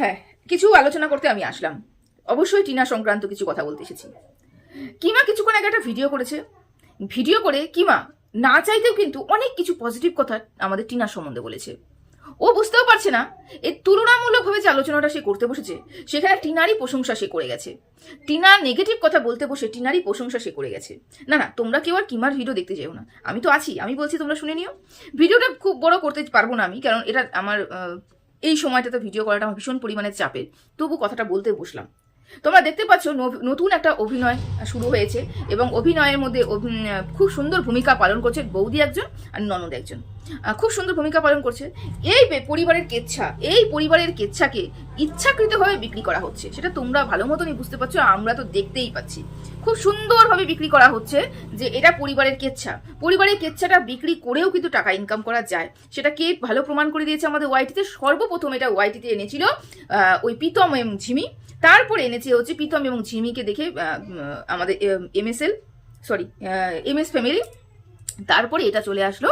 হ্যাঁ কিছু আলোচনা করতে আমি আসলাম। অবশ্যই টিনা সংক্রান্ত কিছু কথা বলতে এসেছি। কিমা কিছুক্ষণ আগে একটা ভিডিও করেছে। ভিডিও করে কিমা না চাইতেও কিন্তু অনেক কিছু পজিটিভ কথা আমাদের টিনার সম্বন্ধে বলেছে। ও বুঝতেও পারছে না, এর তুলনামূলকভাবে যে আলোচনাটা সে করতে বসেছে, সেখানে টিনারই প্রশংসা সে করে গেছে। টিনা নেগেটিভ কথা বলতে বসে টিনারই প্রশংসা সে করে গেছে। না না, তোমরা কেউ আর কিমার ভিডিও দেখতে যেও না। আমি তো আছি, আমি বলছি তোমরা শুনে নিও। ভিডিওটা খুব বড় করতে পারব না আমি, কারণ এটা আমার এই সময়টাতে ভিডিও করাটা আমার ভীষণ পরিমাণে চাপের। তবু কথাটা বলতে বসলাম। তোমরা দেখতে পাচ্ছ নতুন একটা অভিনয় শুরু হয়েছে এবং অভিনয়ের মধ্যে খুব সুন্দর ভূমিকা পালন করছে বৌদি একজন আর ননদ একজন। খুব সুন্দর ভূমিকা পালন করছে। এই পরিবারের কেচ্ছা এই পরিবারের কেচ্ছাকে ইচ্ছাকৃতভাবে বিক্রি করা হচ্ছে। সেটা তোমরা ভালো মতনই বুঝতে পারছ আমরা তো দেখতেই পাচ্ছি। খুব সুন্দরভাবে বিক্রি করা হচ্ছে যে এটা পরিবারের কেচ্ছা। পরিবারের কেচ্ছাটা বিক্রি করেও কিন্তু টাকা ইনকাম করা যায়। সেটা কে ভালো প্রমাণ করে দিয়েছে আমাদের ওয়াইটিতে সর্বপ্রথম এটা ওয়াইটিতে এনেছিল ওই প্রীতম এবং ঝিমি। তারপরে এনেছে হচ্ছে প্রীতম এবং ঝিমিকে দেখে আহ, M S L sorry M S family তারপরে এটা চলে আসলো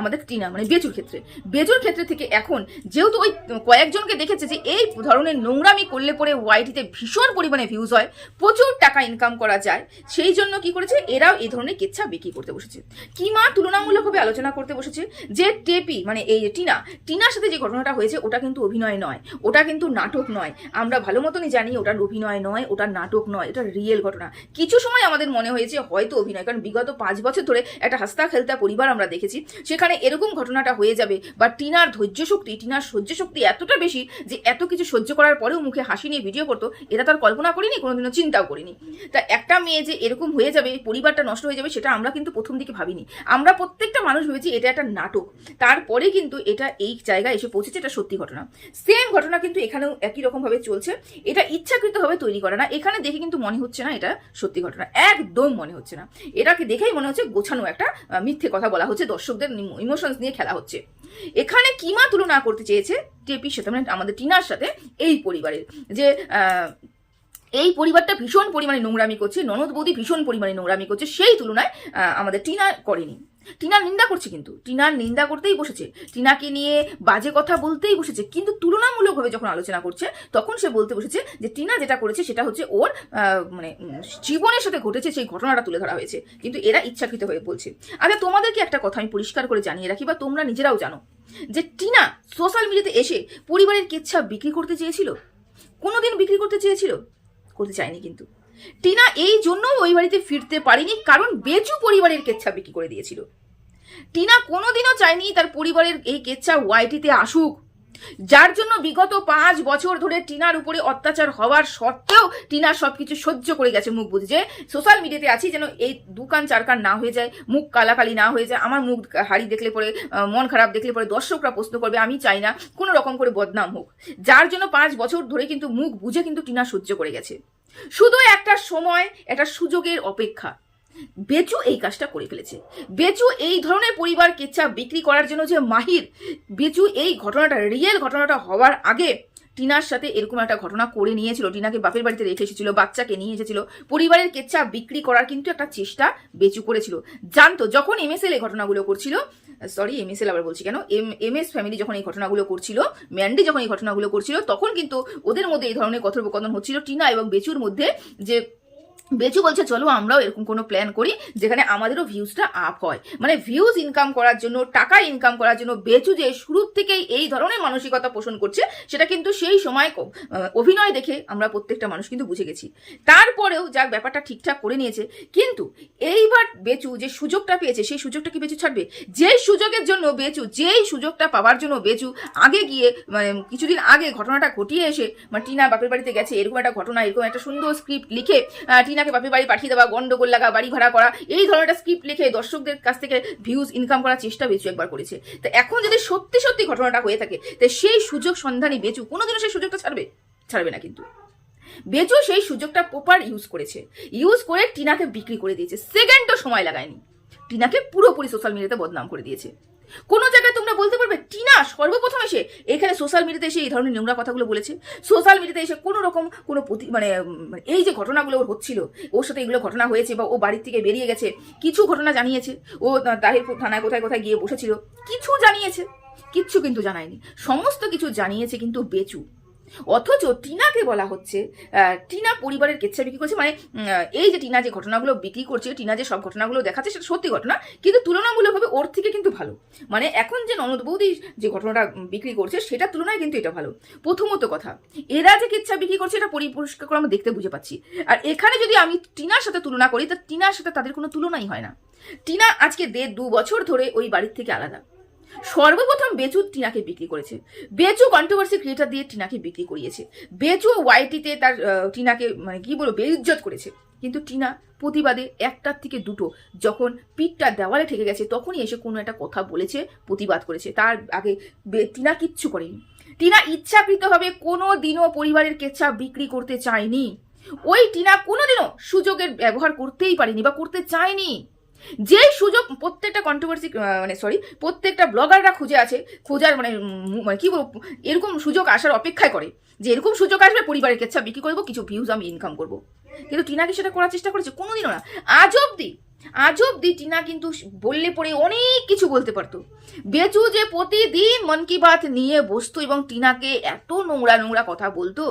আমাদের টিনা মানে বেজুর ক্ষেত্রে। বেজুর ক্ষেত্রে থেকে এখন যেহেতু ওই কয়েকজনকে দেখেছে যে এই ধরনের নোংরামি করলে পরে ওয়াইটিতে ভীষণ পরিমাণে ভিউজ হয়, প্রচুর টাকা ইনকাম করা যায়, সেই জন্য কি করেছে, এরাও এই ধরনের কেচ্ছা বিক্রি করতে বসেছে। কিমা তুলনামূলকভাবে আলোচনা করতে বসেছে যে টেপি মানে এই টিনা, টিনার সাথে যে ঘটনাটা হয়েছে, ওটা কিন্তু অভিনয় নয়, ওটা কিন্তু নাটক নয়। আমরা ভালো মতনই জানি ওটা অভিনয় নয় ওটা নাটক নয়, এটা রিয়েল ঘটনা। কিছু সময় আমাদের মনে হয়েছে হয়তো অভিনয়, কারণ বিগত পাঁচ বছর ধরে একটা হাস্তা খেলতা পরিবার আমরা দেখেছি। সেখানে এরকম ঘটনাটা হয়ে যাবে, বা টিনার ধৈর্য শক্তি টিনার সহ্য শক্তি এতটা বেশি যে এত কিছু সহ্য করার পরেও মুখে হাসি নিয়ে ভিডিও করতো, এটা তার কল্পনা করিনি, কোনোদিনও চিন্তাও করিনি। তা একটা মেয়ে যে এরকম হয়ে যাবে, পরিবারটা নষ্ট হয়ে যাবে, সেটা আমরা কিন্তু প্রথম দিকে ভাবিনি। আমরা প্রত্যেকটা মানুষ ভেবেছি এটা একটা নাটক। তারপরে কিন্তু এটা এই জায়গায় এসে পৌঁছেছে, এটা সত্যি ঘটনা। সেম ঘটনা কিন্তু এখানেও একই রকমভাবে চলছে। এটা ইচ্ছাকৃতভাবে তৈরি করা না, এখানে দেখে কিন্তু মনে হচ্ছে না এটা সত্যি ঘটনা। একদম মনে হচ্ছে না। এটাকে দেখেই মনে হচ্ছে গোছানো একটা আহ, মিথ্যে কথা বলা হচ্ছে দর্শকদের ইমোশনস নিয়ে খেলা হচ্ছে। এখানে কিমা তুলনা করতে চেয়েছে? টেপির সাথে মানে আমাদের টিনার সাথে এই পরিবারের। যে এই পরিবারটা ভীষণ পরিমাণে নোংরামি করছে ননদ বৌদি ভীষণ পরিমাণে নোংরামি করছে সেই তুলনায় আমাদের টিনা করেনি। টিনার নিন্দা করছে কিন্তু। টিনার নিন্দা করতেই বসেছে। টিনাকে নিয়ে বাজে কথা বলতেই বসেছে। কিন্তু তুলনামূলকভাবে যখন আলোচনা করছে, তখন সে বলতে বসেছে যে টিনা যেটা করেছে সেটা হচ্ছে ওর মানে জীবনের সাথে ঘটেছে সেই ঘটনাটা তুলে ধরা হয়েছে। কিন্তু এরা ইচ্ছাকৃত হয়ে বলছে। আচ্ছা তোমাদেরকে একটা কথা আমি পরিষ্কার করে জানিয়ে রাখি বা তোমরা নিজেরাও জানো যে টিনা সোশ্যাল মিডিয়াতে এসে পরিবারের কেচ্ছা বিক্রি করতে চেয়েছিল? কোনোদিন বিক্রি করতে চেয়েছিল? করতে চায়নি কিন্তু। টিনা এই জন্যই ওই বাড়িতে ফিরতে পারেনি, কারণ বেচু পরিবারের কেচ্ছা বিক্রি করে দিয়েছিল। টিনা কোনোদিনও চায়নি তার পরিবারের এই কেচ্ছা ওয়াইটিতে আসুক। যার জন্য বিগত পাঁচ বছর ধরে টিনার উপরে অত্যাচার হওয়ার সত্ত্বেও টিনা সবকিছু সহ্য করে গেছে মুখ বুঝে যে সোশ্যাল মিডিয়াতে আছি যেন এই দুকান চারকান না হয়ে যায়, মুখ কালাকালি না হয়ে যায়, আমার মুখ হাড়ি দেখলে পরে মন খারাপ দেখলে পরে দর্শকরা প্রশ্ন করবে, আমি চাই না, কোনো রকম করে বদনাম হোক। যার জন্য পাঁচ বছর ধরে কিন্তু মুখ বুঝে কিন্তু টিনা সহ্য করে গেছে। শুধু একটা সময়, একটা সুযোগের অপেক্ষা। বেচু এই কাজটা করে ফেলেছে। বেচু এই ধরনের পরিবার কেচ্ছা বিক্রি করার জন্য যে মাহির বেচু এই ঘটনাটা রিয়েল ঘটনাটা হওয়ার আগে টিনার সাথে এরকম একটা ঘটনা করে নিয়েছিল। টিনাকে বাপের বাড়িতে রেখে এসেছিল, বাচ্চাকে নিয়ে এসেছিল। পরিবারের কেচ্ছা বিক্রি করার কিন্তু একটা চেষ্টা বেচু করেছিল। জানতো, যখন এম এস এল এই ঘটনাগুলো করছিল সরি এম এস এল আবার বলছি কেন? এম এম এস ফ্যামিলি যখন এই ঘটনাগুলো করছিল ম্যান্ডি যখন এই ঘটনাগুলো করছিল, তখন কিন্তু ওদের মধ্যে এই ধরনের কথোপকথন হচ্ছিল। টিনা এবং বেচুর মধ্যে যে বেচু বলছে, চলো আমরাও এরকম কোনো প্ল্যান করি যেখানে আমাদেরও ভিউজটা আপ হয়। মানে ভিউজ ইনকাম করার জন্য, টাকা ইনকাম করার জন্য বেচু যে শুরু থেকেই এই ধরনের মানসিকতা পোষণ করছে, সেটা কিন্তু সেই সময় অভিনয় দেখে আমরা প্রত্যেকটা মানুষ কিন্তু বুঝে গেছি। তারপরেও যাক ব্যাপারটা ঠিকঠাক করে নিয়েছে, কিন্তু এইবার বেচু যে সুযোগটা পেয়েছে, সেই সুযোগটা কি বেচু ছাড়বে? যেই সুযোগের জন্য বেচু, যেই সুযোগটা পাওয়ার জন্য বেচু, আগে গিয়ে মানে কিছুদিন আগে ঘটনাটা ঘটিয়ে এসে মানে টিনা বাপের বাড়িতে গেছে, এরকম একটা ঘটনা, এরকম একটা সুন্দর স্ক্রিপ্ট লিখে টিনাকে বাপের বাড়ি পাঠিয়ে দেওয়া, গন্ডগোল লাগা, বাড়ি ভাড়া করা, এই ধরনের স্ক্রিপ্ট লিখে দর্শকদের কাছ থেকে ভিউজ ইনকাম করার চেষ্টা বেচু একবার করেছে। তো এখন যদি সত্যি সত্যি ঘটনাটা হয়ে থাকে, তো সেই সুযোগ সন্ধানী বেচু কোনোদিনও সেই সুযোগটা ছাড়বে ছাড়বে না কিন্তু। বেচু সেই সুযোগটা প্রপার ইউজ করেছে। ইউজ করে টিনাকে বিক্রি করে দিয়েছে। সেকেন্ডও সময় লাগায়নি। টিনাকে পুরোপুরি সোশ্যাল মিডিয়াতে বদনাম করে দিয়েছে। কোনো জায়গায় তোমরা বলতে পারবে, টিনা, সর্বপ্রথম এসে এখানে সোশ্যাল মিডিয়াতে এসে এই ধরনের নোংরা কথাগুলো বলেছে। সোশ্যাল মিডিয়াতে এসে কোনো রকম কোনো প্রতি মানে মানে এই যে ঘটনাগুলো ওর হচ্ছিল, ওর সাথে এগুলো ঘটনা হয়েছে বা ও বাড়ির থেকে বেরিয়ে গেছে, কিছু ঘটনা জানিয়েছে। ও তাহিরপুর থানায় কোথায় কোথায় গিয়ে বসেছিল, কিছু জানিয়েছে, কিচ্ছু কিন্তু জানায়নি। সমস্ত কিছু জানিয়েছে কিন্তু বেচু। অথচ টিনাকে বলা হচ্ছে টিনা পরিবারের কেচ্ছা বিক্রি করছে মানে এই যে টিনা যে ঘটনাগুলো বিক্রি করছে, টিনা যে সব ঘটনাগুলো দেখাচ্ছে, সেটা সত্যি ঘটনা, কিন্তু তুলনামূলকভাবে ওর থেকে কিন্তু ভালো। মানে এখন যে ননদ বৌদি যে ঘটনাটা বিক্রি করছে, সেটার তুলনায় কিন্তু এটা ভালো। প্রথমত কথা, এরা যে কেচ্ছা বিক্রি করছে, এটা পরিপরিষ্কার করে আমরা দেখতে বুঝে পাচ্ছি। আর এখানে যদি আমি টিনার সাথে তুলনা করি, তা টিনার সাথে তাদের কোনো তুলনাই হয় না। টিনা আজকে দেড় দু বছর ধরে ওই বাড়ির থেকে আলাদা। সর্বপ্রথম বেচু টিনাকে বিক্রি করেছে। বেচু কন্ট্রোভার্সি ক্রিয়েটার দিয়ে টিনাকে বিক্রি করিয়েছে। বেচু ওয়াইটিতে তার টিনাকে মানে কি বলব, বেইজ্জত করেছে। কিন্তু টিনা প্রতিবাদে একটার থেকে দুটো যখন পিঠটা দেওয়ালে ঠেকে গেছে, তখনই এসে কোনো একটা কথা বলেছে, প্রতিবাদ করেছে। তার আগে টিনা কিচ্ছু করেনি। টিনা ইচ্ছাকৃতভাবে কোনো দিনও পরিবারের কেচ্ছা বিক্রি করতে চায়নি। ওই টিনা কোনোদিনও সুযোগের ব্যবহার করতেই পারেনি বা করতে চায়নি। যে সুযোগ প্রত্যেকটা কন্ট্রোভার্সি মানে সরি প্রত্যেকটা ব্লগাররা খুঁজে আছে, খোঁজার মানে মানে কি বলব, এরকম সুযোগ আসার অপেক্ষায় করে, যে এরকম সুযোগ আসবে পরিবারের কেচ্ছা বিক্রি করব, কিছু ভিউজ আমি ইনকাম করব। কিন্তু টিনা কি সেটা করার চেষ্টা করেছে? কোনোদিনও না। আজ অব্দি আজ অব্দি টিনা কিন্তু বললে পরে অনেক কিছু বলতে পারতো। বেচু যে প্রতিদিন মন কি বাত নিয়ে বসতো এবং টিনাকে এত নোংরা নোংরা কথা বলতো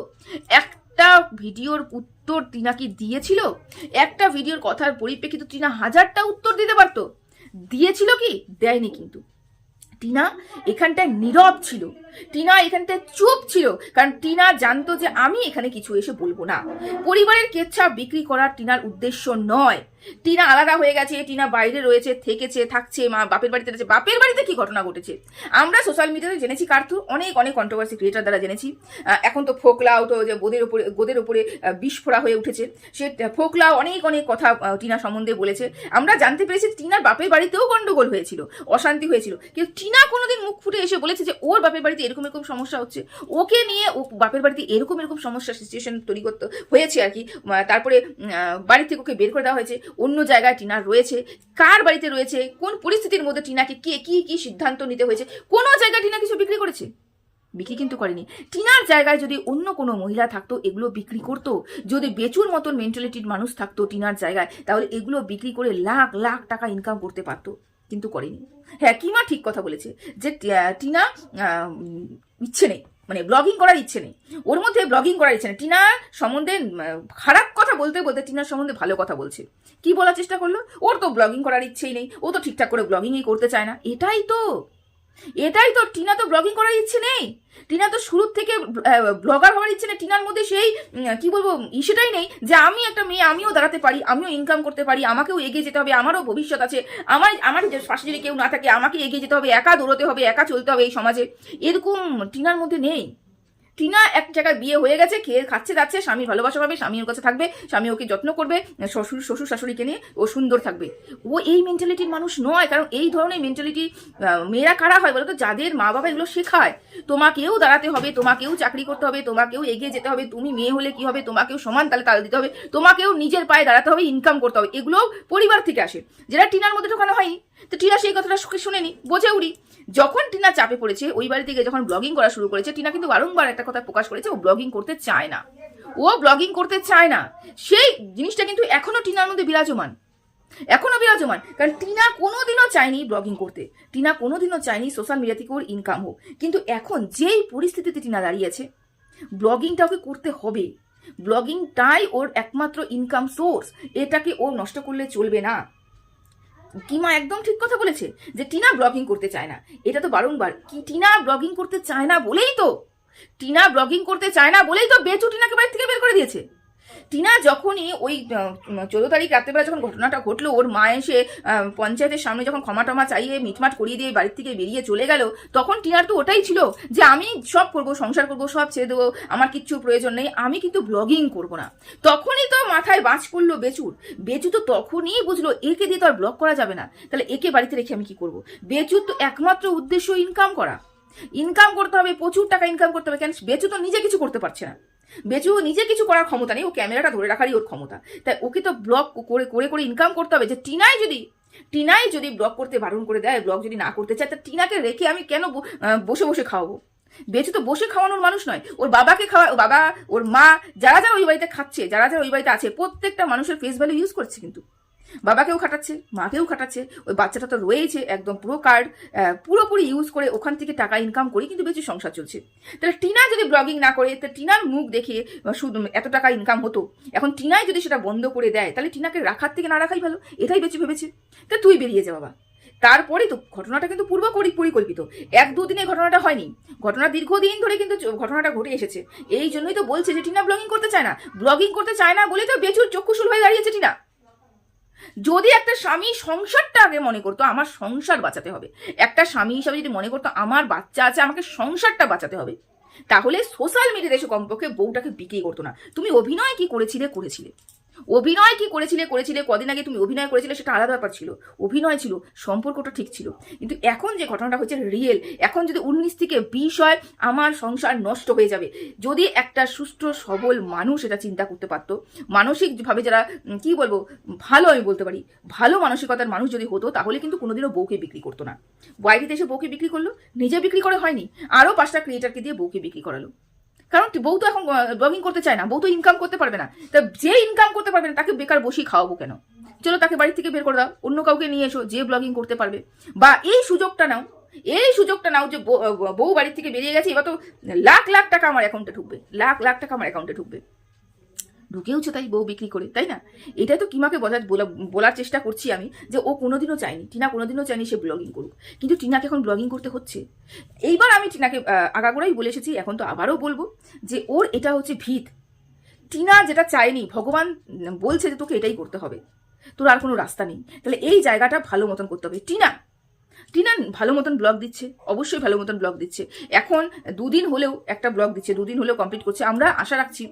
একটা ভিডিওর উত্তর টিনা কি দিয়েছিল? একটা ভিডিওর কথার পরিপ্রেক্ষিতে টিনা হাজারটা উত্তর দিতে পারতো। দিয়েছিল কি? দেয়নি কিন্তু। টিনা এখানটায় নীরব ছিল। টিনা এখানটায় চুপ ছিল, কারণ টিনা জানতো যে আমি এখানে কিছু এসে বলব না। পরিবারের কেচ্ছা বিক্রি করার টিনার উদ্দেশ্য নয়। টিনা আলাদা হয়ে গেছে, টিনা বাইরে রয়েছে, থেকেছে, থাকছে, মা বাপের বাড়িতে রয়েছে। বাপের বাড়িতে কি ঘটনা ঘটেছে? আমরা সোশ্যাল মিডিয়াতে জেনেছি কার অনেক অনেক কন্ট্রোভার্সি ক্রিয়েটার দ্বারা জেনেছি। এখন তো ফোকলাও তো যে বোদের উপরে, গোদের উপরে বিস্ফোরা হয়ে উঠেছে। সে ফোকলাও অনেক অনেক কথা টিনা সম্বন্ধে বলেছে। আমরা জানতে পেরেছি টিনার বাপের বাড়িতেও গন্ডগোল হয়েছিল, অশান্তি হয়েছিল। কিন্তু টিনা কোনোদিন মুখ ফুটে এসে বলেছে যে ওর বাপের বাড়িতে এরকম এরকম সমস্যা হচ্ছে। ওকে নিয়ে ও বাপের বাড়িতে এরকম এরকম সমস্যা সিচুয়েশন তৈরি করতে হয়েছে আর কি। তারপরে বাড়ি থেকে ওকে বের করে দেওয়া হয়েছে। অন্য জায়গায় টিনা রয়েছে। কার বাড়িতে রয়েছে? কোন পরিস্থিতির মধ্যে টিনাকে কে, কি কি সিদ্ধান্ত নিতে হয়েছে? কোনো জায়গায় টিনা কিছু বিক্রি করেছে? বিক্রি কিন্তু করেনি। টিনার জায়গায় যদি অন্য কোনো মহিলা থাকতো, এগুলো বিক্রি করতো, যদি বেচুর মতন মেন্টালিটির মানুষ থাকতো টিনার জায়গায়, তাহলে এগুলো বিক্রি করে লাখ লাখ টাকা ইনকাম করতে পারতো। কিন্তু করেনি। হ্যাঁ কিমা ঠিক কথা বলেছে যে টিনা ইচ্ছে নেই। মানে ব্লগিং করার ইচ্ছে নেই। ওর মধ্যে ব্লগিং করার ইচ্ছে নেই। টিনা সম্বন্ধে খারাপ কথা বলতে বলতে টিনার সম্বন্ধে ভালো কথা বলছে। কি বলার চেষ্টা করল? ওর তো ব্লগিং করার ইচ্ছেই নেই। ও তো ঠিকঠাক করে ব্লগিংই করতে চায় না। এটাই তো এটাই তো টিনা তো ব্লগিং করার ইচ্ছে নেই। টিনা তো শুরুর থেকে ব্লগার হওয়ার ইচ্ছে নেই। টিনার মধ্যে সেই কি বলব, ইসেটাই নেই যে আমি একটা মেয়ে, আমিও দাঁড়াতে পারি, আমিও ইনকাম করতে পারি, আমাকেও এগিয়ে যেতে হবে, আমারও ভবিষ্যৎ আছে। আমার আমার পাশে যদি কেউ না থাকে, আমাকে এগিয়ে যেতে হবে, একা দৌড়তে হবে, একা চলতে হবে এই সমাজে। এরকম টিনার মধ্যে নেই। টিনা এক জায়গায় বিয়ে হয়ে গেছে, খেয়ে খাচ্ছে যাচ্ছে স্বামীর ভালোবাসা পাবে, স্বামী ওর কাছে থাকবে, স্বামী ওকে যত্ন করবে, শ্বশুর শ্বশুর শাশুড়িকে নিয়ে ও সুন্দর থাকবে। ও এই মেন্টালিটির মানুষ নয়, কারণ এই ধরনের মেন্টালিটি মেয়েরা কারা হয় বলতো? যাদের মা বাবা এগুলো শেখায়। তোমাকেও দাঁড়াতে হবে, তোমাকেও চাকরি করতে হবে, তোমাকেও এগিয়ে যেতে হবে, তুমি মেয়ে হলে কি হবে? তোমাকেও সমান তালে তাল দিতে হবে, তোমাকেও নিজের পায়ে দাঁড়াতে হবে ইনকাম করতে হবে এগুলো পরিবার থেকে আসে। যেটা টিনার মধ্যে ঢোকানো হয়নি তো টিনা সেই কথাটা শুনে- শুনেনি, বোঝে উড়ি। যখন টিনা চাপে পড়েছে, ওই বাড়ি থেকে যখন ব্লগিং করা শুরু করেছে, টিনা কিন্তু বারংবার একটা কথা প্রকাশ করেছে, ও ব্লগিং করতে চায় না। ও ব্লগিং করতে চায় না। সেই জিনিসটা কিন্তু এখনও টিনার মধ্যে বিরাজমান। এখনও বিরাজমান। কারণ টিনা কোনোদিনও চায়নি ব্লগিং করতে। টিনা কোনোদিনও চায়নি সোশ্যাল মিডিয়া থেকে ওর ইনকাম হোক। কিন্তু এখন যেই পরিস্থিতিতে টিনা দাঁড়িয়েছে ব্লগিংটা ওকে করতে হবে। ব্লগিংটাই ওর একমাত্র ইনকাম সোর্স এটাকে ও নষ্ট করলে চলবে না। কিমা একদম ঠিক কথা বলেছে যে টিনা ব্লগিং করতে চায় না। এটা তো বারংবার। কি টিনা ব্লগিং করতে চায় না বলেই তো? টিনা ব্লগিং করতে চায় না বলেই তো বেচু টিনাকে বাড়ি থেকে বের করে দিয়েছে। টিনা যখনই ওই চোদ্দ তারিখ রাত্রেবেলা যখন ঘটনাটা ঘটলো, ওর মা এসে পঞ্চায়েতের সামনে যখন ক্ষমা টমা চাইয়ে মিটমাট করিয়ে দিয়ে বাড়ির থেকে বেরিয়ে চলে গেল, তখন টিনার তো ওটাই ছিল যে আমি সব করব, সংসার করব, সব ছেড়ে দেবো, আমার কিচ্ছু প্রয়োজন নেই, আমি কিন্তু ব্লগিং করব না। তখনই তো মাথায় বাজ পড়ল বেচুর। বেচু তো তখনই বুঝলো, একে দিয়ে তো আর ব্লগ করা যাবে না, তাহলে একে বাড়িতে রেখে আমি কি করব? বেচুর তো একমাত্র উদ্দেশ্য ইনকাম করা। ইনকাম করতে হবে, প্রচুর টাকা ইনকাম করতে হবে, কেন? বেচু তো নিজে কিছু করতে পারছে না। বেচু নিজে কিছু করার ক্ষমতা নেই, ও ক্যামেরাটা ধরে রাখারই ওর ক্ষমতা। তাই ওকে তো ব্লগ করে করে করে ইনকাম করতে হবে। যে টিনাই যদি টিনাই যদি ব্লগ করতে বারণ করে দেয় ব্লগ যদি না করতে চায়, তা টিনাকে রেখে আমি কেন বসে বসে খাওয়াবো? বেঁচে তো বসে খাওয়ানোর মানুষ নয়। ওর বাবাকে খাওয়া বাবা, ওর মা, যারা যারা ওই বাড়িতে খাচ্ছে, যারা যারা ওই বাড়িতে আছে, প্রত্যেকটা মানুষের ফেস ভ্যালু ইউজ করছে কিন্তু। বাবাকেও খাটাচ্ছে, মাকেও খাটাচ্ছে, ওই বাচ্চাটা তো রয়েছে একদম পুরো কার্ড পুরোপুরি ইউজ করে ওখান থেকে টাকা ইনকাম করে কিন্তু বেশি সংসার চলছে। তাহলে টিনা যদি ব্লগিং না করে, তা টিনার মুখ দেখে শুধু এত টাকা ইনকাম হতো, এখন টিনাই যদি সেটা বন্ধ করে দেয়, তাহলে টিনাকে রাখার থেকে না রাখাই ভালো, এটাই বেশি ভেবেছে। তা তুই বেরিয়ে যা বাবা। তারপরে তো ঘটনাটা কিন্তু পূর্ব পরিকল্পিত, এক দুদিনে ঘটনাটা হয়নি, ঘটনা দীর্ঘদিন ধরে কিন্তু ঘটনাটা ঘটে এসেছে, এই জন্যই তো বলছে যে টিনা ব্লগিং করতে চায় না ব্লগিং করতে চায় না বলে তো বেচুর চক্ষুশুল হয়ে দাঁড়িয়েছে টিনা। যদি একটা স্বামী সংসারটা আগে মনে করতো, আমার সংসার বাঁচাতে হবে। একটা স্বামী হিসাবে যদি মনে করতো, আমার বাচ্চা আছে, আমাকে সংসারটা বাঁচাতে হবে, তাহলে সোশ্যাল মিডিয়াতে এসে কমপক্ষে বউটাকে বিক্রি করতো না। তুমি অভিনয় কি করেছিলে করেছিলে। অভিনয় কি করেছিলে করেছিলে, কদিন আগে তুমি অভিনয় করেছিলে সেটা আলাদা ব্যাপার ছিল। অভিনয় ছিল, সম্পর্কটা ঠিক ছিল। কিন্তু এখন যে ঘটনাটা হচ্ছে রিয়েল এখন যদি উনিশ থেকে বিশ হয়, আমার সংসার নষ্ট হয়ে যাবে। যদি একটা সুষ্ঠু সবল মানুষ এটা চিন্তা করতে পারতো মানসিকভাবে যারা কি বলব, ভালো আমি বলতে পারি, ভালো মানসিকতার মানুষ যদি হতো, তাহলে কিন্তু কোনোদিনও বউকে বিক্রি করতো না। বাইরে দেশে বউকে বিক্রি করল, নিজে বিক্রি করে হয়নি আরও পাঁচটা ক্রিয়েটারকে দিয়ে বউকে বিক্রি করালো। কারণ বউ তো এখন ব্লগিং করতে চায় না, বউ তো ইনকাম করতে পারবে না। তা যে ইনকাম করতে পারবে না, তাকে বেকার বসেই খাওয়াবো কেন? চলো তাকে বাড়ি থেকে বের করে দাও, অন্য কাউকে নিয়ে এসো যে ব্লগিং করতে পারবে। বা এই সুযোগটা নাও, এই সুযোগটা নাও যে বউ- বউ বাড়ি থেকে বেরিয়ে গেছে, এবার তো লাখ লাখ টাকা আমার অ্যাকাউন্টে ঢুকবে, লাখ লাখ টাকা আমার অ্যাকাউন্টে ঢুকবে। ঢুকেওছে তাই বউ বিক্রি করে, তাই না? এটাই তো কিমাকে বলা- বলার চেষ্টা করছি আমি যে ও কোনোদিনও চায়নি, টিনা কোনোদিনও চায়নি সে ব্লগিং করুক। কিন্তু টিনাকে এখন ব্লগিং করতে হচ্ছে। এইবার আমি টিনাকে আগাগোড়াই বলে এসেছি, এখন তো আবারও বলব যে ওর এটা হচ্ছে ভিত। টিনা যেটা চায়নি, ভগবান বলছে যে তোকে এটাই করতে হবে। তোর আর কোনো রাস্তা নেই। তাহলে এই জায়গাটা ভালো মতন করতে হবে। টিনা টিনা ভালো মতন ব্লগ দিচ্ছে, অবশ্যই ভালো মতন ব্লগ দিচ্ছে। এখন দুদিন হলেও একটা ব্লগ দিচ্ছে, দুদিন হলেও কমপ্লিট করছে। আমরা আশা রাখছি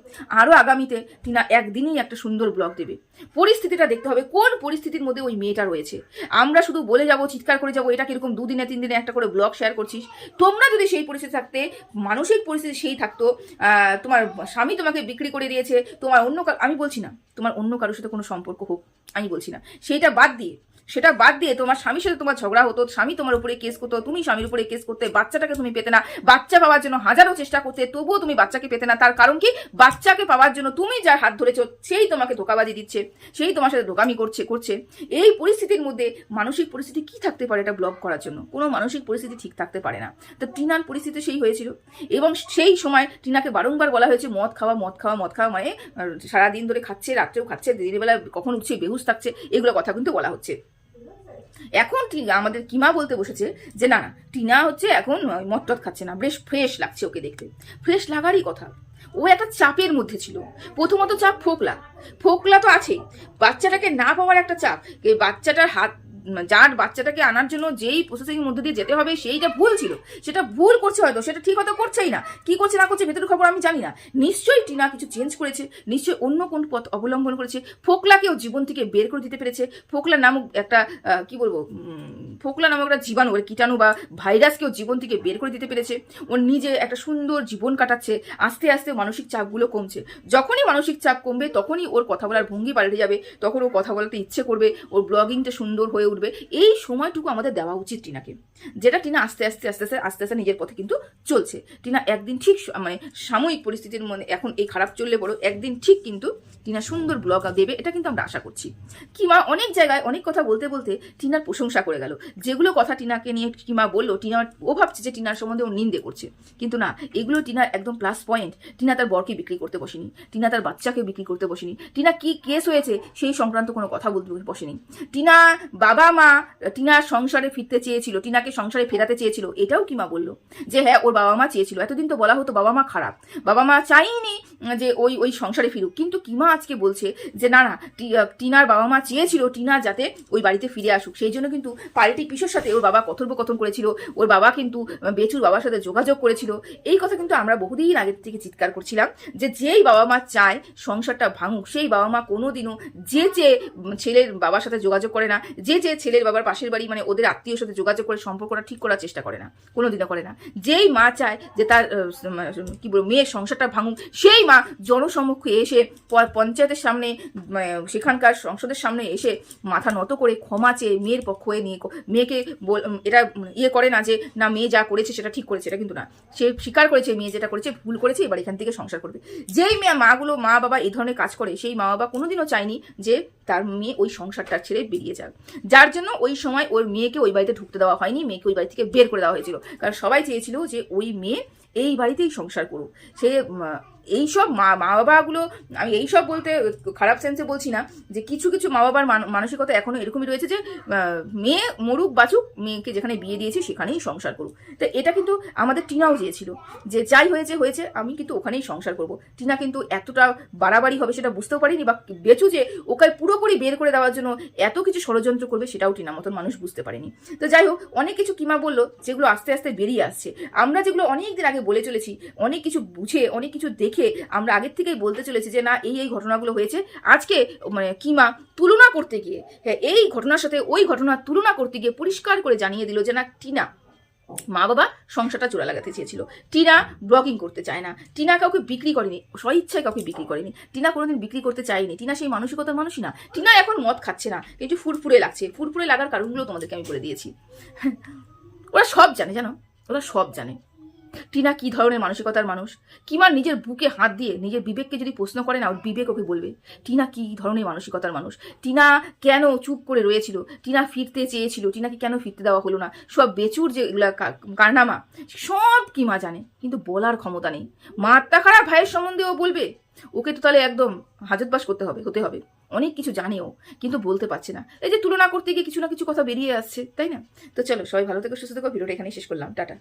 আরও আগামীতে টিনা একদিনই একটা সুন্দর ব্লগ দেবে। পরিস্থিতিটা দেখতে হবে, কোন পরিস্থিতির মধ্যে ওই মেয়েটা রয়েছে? আমরা শুধু বলে যাব, চিৎকার করে যাব, এটা কীরকম দুদিনে তিন দিনে একটা করে ব্লগ শেয়ার করছিস? তোমরা যদি সেই পরিস্থিতি থাকতে, মানসিক পরিস্থিতি সেই থাকতো তোমার স্বামী তোমাকে বিক্রি করে দিয়েছে, তোমার অন্য আমি বলছি না, তোমার অন্য কারোর সাথে কোনো সম্পর্ক হোক, আমি বলছি না। সেইটা বাদ দিয়ে সেটা বাদ দিয়ে তোমার স্বামীর সাথে তোমার ঝগড়া হতো, স্বামী তোমার উপরে কেস করতো, তুমি স্বামীর উপরে কেস করতে বাচ্চাটাকে তুমি পেতে না, বাচ্চা পাওয়ার জন্য হাজারো চেষ্টা করতে, তবুও তুমি বাচ্চাকে পেতে না, তার কারণ কি? বাচ্চাকে পাওয়ার জন্য তুমি যার হাত ধরেছো, সেই তোমাকে ধোকাবাজি দিচ্ছে, সেই তোমার সাথে ধোকামি করছে করছে। এই পরিস্থিতির মধ্যে মানসিক পরিস্থিতি কি থাকতে পারে এটা ব্লক করার জন্য? কোনো মানসিক পরিস্থিতি ঠিক থাকতে পারে না। তো টিনার পরিস্থিতি সেই হয়েছিল। এবং সেই সময় টিনাকে বারংবার বলা হয়েছে, মদ খাওয়া মদ খাওয়া মদ খাওয়া মানে সারাদিন ধরে খাচ্ছে, রাত্রেও খাচ্ছে, দিনের বেলা কখন উঠছে, বেহুশ থাকছে, এগুলো কথা কিন্তু বলা হচ্ছে। এখন আমাদের কিমা বলতে বসেছে যে, না না, টিনা হচ্ছে এখন মদ টদ খাচ্ছে না, বেশ ফ্রেশ লাগছে ওকে দেখতে। ফ্রেশ লাগারই কথা। ও একটা চাপের মধ্যে ছিল। প্রথমত চাপ ফোকলা। ফোকলা তো আছেই। বাচ্চাটাকে না পাওয়ার একটা চাপ। বাচ্চাটার হাত যার বাচ্চাটাকে আনার জন্য যেই প্রসেসিং মধ্যে দিয়ে যেতে হবে, সেইটা ভুল ছিল। সেটা ভুল করছে হয়তো, সেটা ঠিক হয়তো করছেই না। কি করছে, না করছে, ভেতরের খবর আমি জানি না। নিশ্চয়ই টিনা কিছু চেঞ্জ করেছে, নিশ্চয়ই অন্য কোন পথ অবলম্বন করেছে। ফোকলাকেও জীবন থেকে বের করে দিতে পেরেছে। ফোকলা নামক একটা কি বলব ফোকলা নামক একটা জীবাণু কীটাণু বা ভাইরাসকেও জীবন থেকে বের করে দিতে পেরেছে। ওর নিজে একটা সুন্দর জীবন কাটাচ্ছে। আস্তে আস্তে মানসিক চাপগুলো কমছে। যখনই মানসিক চাপ কমবে, তখনই ওর কথা বলার ভঙ্গি পাল্টে যাবে। তখন ও কথা বলতে ইচ্ছে করবে। ওর ব্লগিংটা সুন্দর হয়ে উঠবে। এই সময়টুকু আমাদের দেওয়া উচিত টিনাকে। যেটা টিনা আস্তে আস্তে আস্তে আস্তে আস্তে আস্তে নিজের পথে কিন্তু চলছে। টিনা একদিন ঠিক মানে সাময়িক পরিস্থিতির মধ্যে এখন এই খারাপ চললে বড় একদিন ঠিক কিন্তু টিনা সুন্দর ব্লগ দেবে, এটা কিন্তু আমরা আশা করছি। কিমা অনেক জায়গায় অনেক কথা বলতে বলতে টিনার প্রশংসা করে গেল। যেগুলো কথা টিনাকে নিয়ে কিমা বলল, টিনা ও ভাবছে যে টিনার সম্বন্ধে ও নিন্দে করছে। কিন্তু না, এগুলো টিনার একদম প্লাস পয়েন্ট টিনা তার বরকে বিক্রি করতে বসেনি। টিনা তার বাচ্চাকে বিক্রি করতে বসেনি। টিনা কি কেস হয়েছে সেই সংক্রান্ত কোনো কথা বলতে বসেনি। টিনা বাবা মা টিনার সংসারে ফিরতে চেয়েছিল, টিনাকে সংসারে ফেরাতে চেয়েছিল, এটাও কিমা বলল? যে হ্যাঁ ওর বাবা মা চেয়েছিল। এতদিন তো বলা হতো বাবা মা খারাপ। বাবা মা চাইনি যে ওই ওই সংসারে ফিরুক। কিন্তু কিমা আজকে বলছে যে না না টিনার বাবা মা চেয়েছিল, টিনা যাতে ওই বাড়িতে ফিরে আসুক। সেই জন্য কিন্তু পাল্টি পিসোর সাথে ওর বাবা কথোপকথন করেছিল। ওর বাবা কিন্তু বেচুর বাবার সাথে যোগাযোগ করেছিল। এই কথা কিন্তু আমরা বহুদিন আগের থেকে চিৎকার করছিলাম যে যেই বাবা মা চায় সংসারটা ভাঙুক, সেই বাবা মা কোনোদিনও যে যে ছেলের বাবার সাথে যোগাযোগ করে না, যে যে ছেলের বাবার পাশের বাড়ি মানে ওদের আত্মীয়র সাথে যোগাযোগ করে সম্পর্কটা ঠিক করার চেষ্টা করে না কোনোদিনও করে না। যেই মা চায় যে তার মানে, কি বলব মেয়ের সংসারটা ভাঙুক সেই মা জনসমক্ষে এসে পঞ্চায়েতের সামনে সেখানকার সংসদের সামনে এসে মাথা নত করে ক্ষমা চেয়ে মেয়ের পক্ষ হয়ে নিয়ে মেয়েকে এটা ইয়ে করে না যে না মেয়ে যা করেছে সেটা ঠিক করেছে। এটা কিন্তু না। সে স্বীকার করেছে মেয়ে যেটা করেছে ভুল করেছে এবার এখান থেকে সংসার করবে। যেই মেয়ে মাগুলো মা বাবা এই ধরনের কাজ করে সেই মা বাবা কোনোদিনও চায়নি যে তার মেয়ে ওই সংসারটা ছেড়ে বেরিয়ে যাক। যার জন্য ওই সময় ওর মেয়েকে ওই বাড়িতে ঢুকতে দেওয়া হয়নি, মেয়েকে ওই বাড়ি থেকে বের করে দেওয়া হয়েছিল। কারণ সবাই চেয়েছিল যে ওই মেয়ে এই বাড়িতেই সংসার করুক। সে উম, এইসব মা মা বাবাগুলো আমি এইসব বলতে খারাপ সেন্সে বলছি না যে কিছু কিছু মা বাবার মান- মানসিকতা এখনও এরকমই রয়েছে যে মেয়ে মরুক বাঁচুক মেয়েকে যেখানে বিয়ে দিয়েছি সেখানেই সংসার করুক। তো এটা কিন্তু আমাদের টিনাও চেয়েছিল যে যাই হয়েছে হয়েছে আমি কিন্তু ওখানেই সংসার করব। টিনা কিন্তু এতটা বাড়াবাড়ি হবে সেটা বুঝতেও পারিনি বা বেচু যে ওকে পুরোপুরি বের করে দেওয়ার জন্য এত কিছু ষড়যন্ত্র করবে সেটাও টিনা মতন মানুষ বুঝতে পারেনি। তো যাই হোক অনেক কিছু কিমা বলল যেগুলো আস্তে আস্তে বেরিয়ে আসছে। আমরা যেগুলো অনেক দিন আগে বলে চলেছি অনেক কিছু বুঝে অনেক কিছু দেখে আমরা আগের থেকেই বলতে চলেছি যে না, এই এই ঘটনাগুলো হয়েছে। আজকে মানে কিমা তুলনা করতে গিয়ে হ্যাঁ এই ঘটনার সাথে ওই ঘটনার তুলনা করতে গিয়ে পরিষ্কার করে জানিয়ে দিল যে না, টিনা মা বাবা সংসারটা চোরা লাগাতে চেয়েছিল। টিনা ব্লগিং করতে চায় না। টিনা কাউকে বিক্রি করেনি, স্বইচ্ছায় কাউকে বিক্রি করেনি। টিনা কোনোদিন বিক্রি করতে চায়নি। টিনা সেই মানসিকতার মানুষই না। টিনা এখন মদ খাচ্ছে না। একটু ফুরফুরে লাগছে। ফুরফুরে লাগার কারণগুলো তোমাদেরকে আমি বলে দিয়েছি। ওরা সব জানে, জানো? ওরা সব জানে। টিনা কি ধরনের মানসিকতার মানুষ? কিমার নিজের বুকে হাত দিয়ে নিজের বিবেককে যদি প্রশ্ন করে না, ওর বিবেক ওকে বলবে, টিনা কি ধরনের মানসিকতার মানুষ? টিনা কেন চুপ করে রয়েছিল? টিনা ফিরতে চেয়েছিল, টিনাকে কেন ফিরতে দেওয়া হলো না? সব বেচুর যেগুলা কারনামা, সব কিমা জানে, কিন্তু বলার ক্ষমতা নেই। মাত্রা খারাপ ভাইয়ের সম্বন্ধে ও বলবে? ওকে তো তাহলে একদম হাজতবাস করতে হবে, হতে হবে। অনেক কিছু জানেও কিন্তু বলতে পারছে না। এই যে তুলনা করতে গিয়ে কিছু না কিছু কথা বেরিয়ে আসছে, তাই না? তো চলো, সবাই ভালো থেকো, সুস্থ থেকো, ভিডিওটা এখানেই শেষ করলাম। টাটা।